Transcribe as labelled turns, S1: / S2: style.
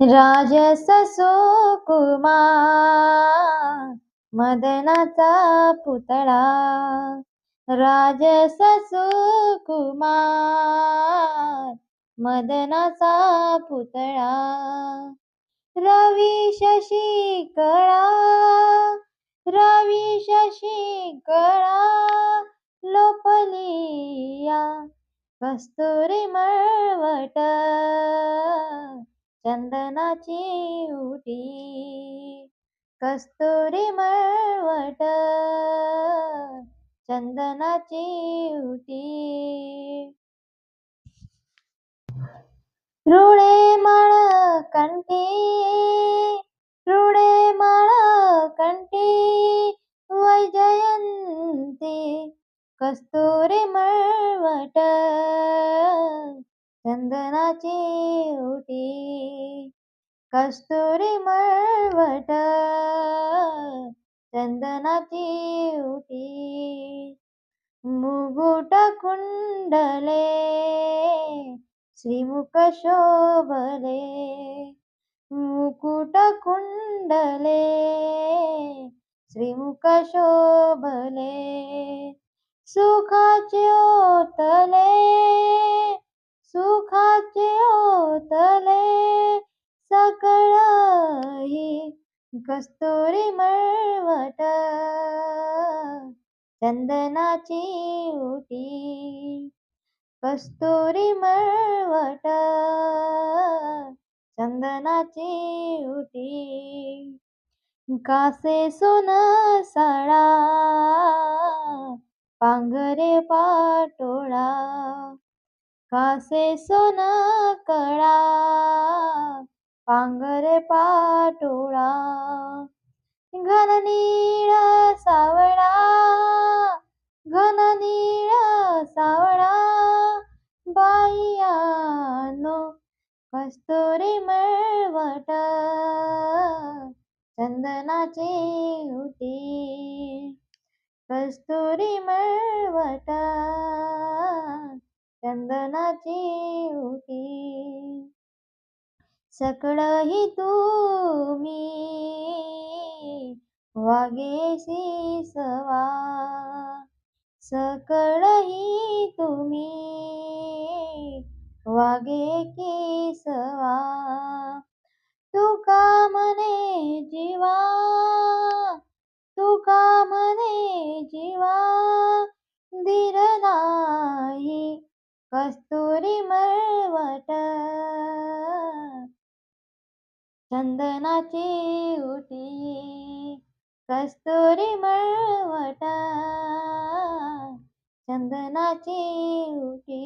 S1: राजस सुकुमार मदनाचा पुतळा. राजस सुकुमार मदनाचा पुतळा. रवी शशी कळा रवी शशी कळा लोपलिया कस्तुरी मळवट. चंदनाची उटी कस्तुरी मळवट चंदनाची उटी रुळे माळ कंठी रुळे माळ कंठी वैजयंती कस्तुरी मळवट चंदनाची उटी कस्तुरी मळवट चंदनाची उटी मुगुट कुंडले श्रीमुख शोभले मुकुट कुंडले श्रीमुख शोभले सुखाचे कस्तुरी मळवट चंदनाची उटी. कस्तुरी मळवट चंदनाची उटी. कासे सोन सळा पांघरे पाटोळा. कासे सोन कळा પાંગરે પાટોળા ઘન નીળા સાવડા ઘન નીળા સાવડા બાઈયાનો કસ્તુરી મેળવટા ચંદનાચે ઉટી કસ્તુરી મેળવટા ચંદનાચે ઉટી सकळही तुम्ही वागेसी सवा. सकळही तुम्ही वागे की सवा. तुका मने जीवा तुका मने जीवा धीर नाही कस्तू चंदनाची उटी कस्तुरी मळवट चंदनाची उटी